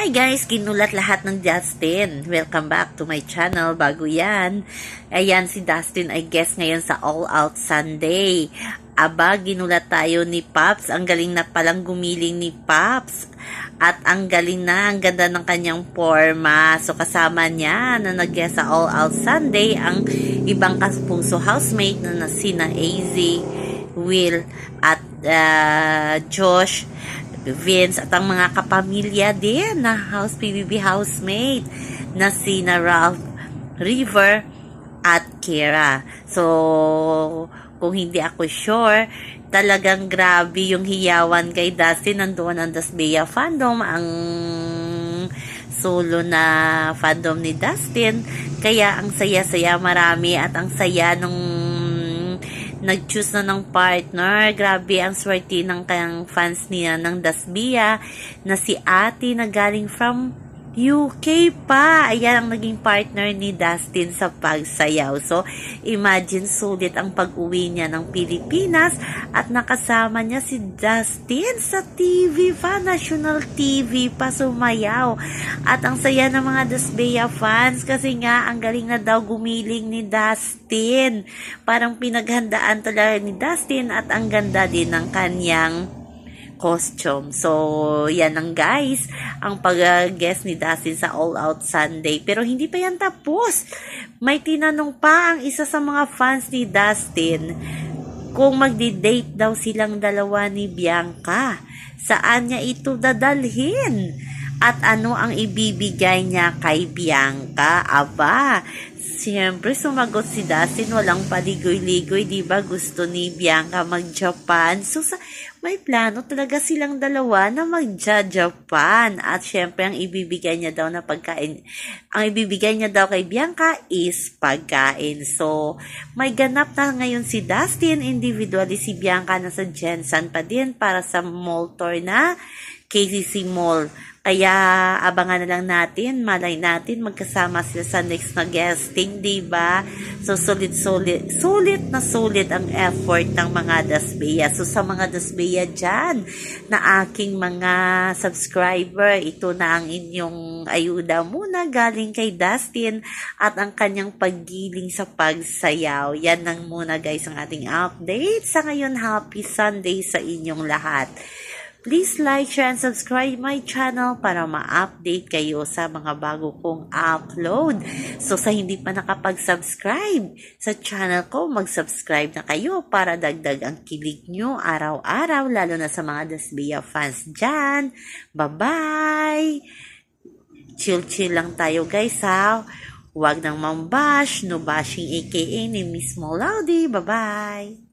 Hi guys, ginulat lahat ng Justin. Welcome back to my channel. Bago yan. Ayan si Dustin, I guess ngayon sa All Out Sunday. Aba, ginulat tayo ni Pops. Ang galing na palang gumiling ni Pops. At ang galing na, ang ganda ng kanyang forma. So kasama niya na nag sa All Out Sunday ang ibang kapuso housemate na sina AZ, Will, at uh, Josh, Vince at ang mga kapamilya din na house PBB housemate na sina Ralph River at Kira. So, kung hindi ako sure, talagang grabe yung hiyawan kay Dustin. Nandoon ang Dasbea fandom, ang solo na fandom ni Dustin. Kaya ang saya-saya marami at ang saya nung nag-choose na ng partner. Grabe ang swerte ng kanyang fans niya ng Dasbia na si ate na galing from UK pa. Ayan ang naging partner ni Dustin sa pagsayaw. So, imagine sulit ang pag-uwi niya ng Pilipinas at nakasama niya si Dustin sa TV pa, national TV pa sumayaw. At ang saya ng mga Dasbea fans kasi nga ang galing na daw gumiling ni Dustin. Parang pinaghandaan talaga ni Dustin at ang ganda din ng kanyang costume. So, yan ang guys, ang pag-guest ni Dustin sa All Out Sunday. Pero hindi pa yan tapos. May tinanong pa ang isa sa mga fans ni Dustin kung magdi-date daw silang dalawa ni Bianca. Saan niya ito dadalhin? At ano ang ibibigay niya kay Bianca? Aba, Siyempre, sumagot si Dustin, walang paligoy-ligoy, di ba? Gusto ni Bianca mag-Japan. So, sa, may plano talaga silang dalawa na mag-Japan. At siyempre, ang ibibigay niya daw na pagkain, ang ibibigay niya daw kay Bianca is pagkain. So, may ganap na ngayon si Dustin, individually si Bianca nasa Jensen pa din para sa mall tour na KCC Mall. Kaya abangan na lang natin, malay natin magkasama sila sa next na guesting, 'di ba? So sulit sulit, sulit na sulit ang effort ng mga Dasbeya. So sa mga Dasbeya diyan na aking mga subscriber, ito na ang inyong ayuda muna galing kay Dustin at ang kanyang paggiling sa pagsayaw. Yan lang muna guys ang ating update. Sa ngayon, happy Sunday sa inyong lahat. Please like, share, and subscribe my channel para ma-update kayo sa mga bago kong upload. So, sa hindi pa nakapag-subscribe sa channel ko, mag-subscribe na kayo para dagdag ang kilig nyo araw-araw, lalo na sa mga Dasbia fans dyan. Bye-bye! Chill-chill lang tayo guys ha. Huwag nang mambash, no bashing aka ni Miss Molaudy. Bye-bye!